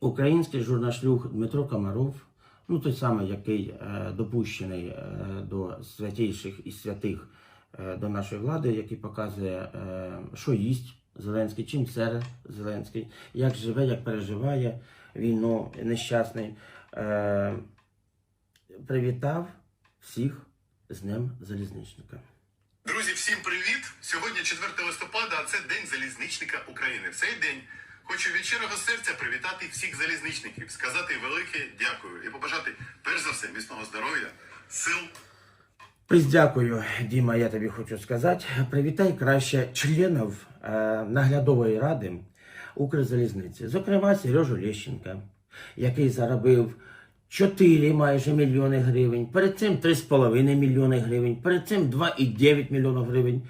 Український журнашлюг Дмитро Комаров, ну той самий, який е, допущений е, до святійших і святих е, до нашої влади, який показує, що їсть Зеленський, чим сере Зеленський, як живе, як переживає війну нещасний. Привітав всіх з Днем Залізничника. Друзі, всім привіт! Сьогодні 4 листопада, а це День залізничника України. В цей день хочу від щирого серця привітати всіх залізничників, сказати велике дякую і побажати перш за все міцного здоров'я, сил дякую, Діма, я тобі хочу сказати. Привітай краще членів е, наглядової ради Укрзалізниці, зокрема Сережу Лещенка, який заробив 4 майже мільйони гривень, перед цим 3,5 мільйони гривень, перед цим 2,9 мільйонів гривень.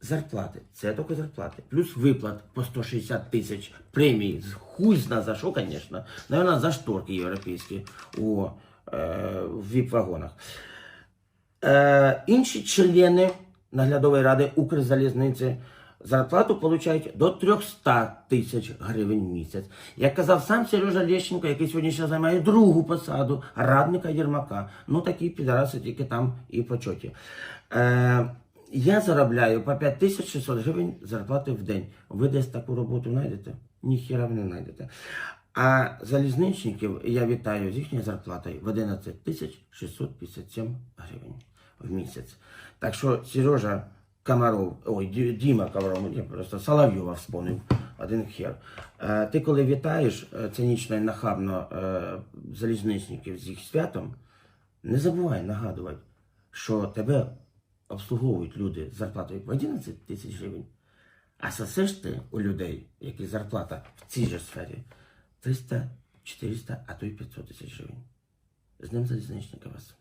Зарплати, це тільки зарплати, плюс виплат по 160 тисяч премій. Хуй зна за що, звісно. Наверное, за шторки європейські у е, віп-вагонах. Е, інші члени наглядової ради Укрзалізниці зарплату получають до 300 тисяч гривень в місяць. Як казав сам Сережа Лещенко, який сьогодні ще займає другу посаду радника Єрмака. Ну такі підараси тільки там і почоті. Е, я заробляю по 5600 гривень зарплати в день. Ви десь таку роботу знайдете? Ніхіра ви не знайдете. А залізничників я вітаю з їхньою зарплатою в 11 тисяч 657 гривень в місяць. Так що Сережа Комаров, ой, Діма Комаров, ну, я просто Соловйова вспомнив, один хер. Е, ти коли вітаєш е, цинічно і нахабно е, залізничників з їх святом, не забувай нагадувати, що тебе обслуговують люди з зарплатою в 11 тисяч гривень, а сосеш ти у людей, які зарплата в цій же сфері 300, 400, а то й 500 тисяч гривень. З ним залізничника вас.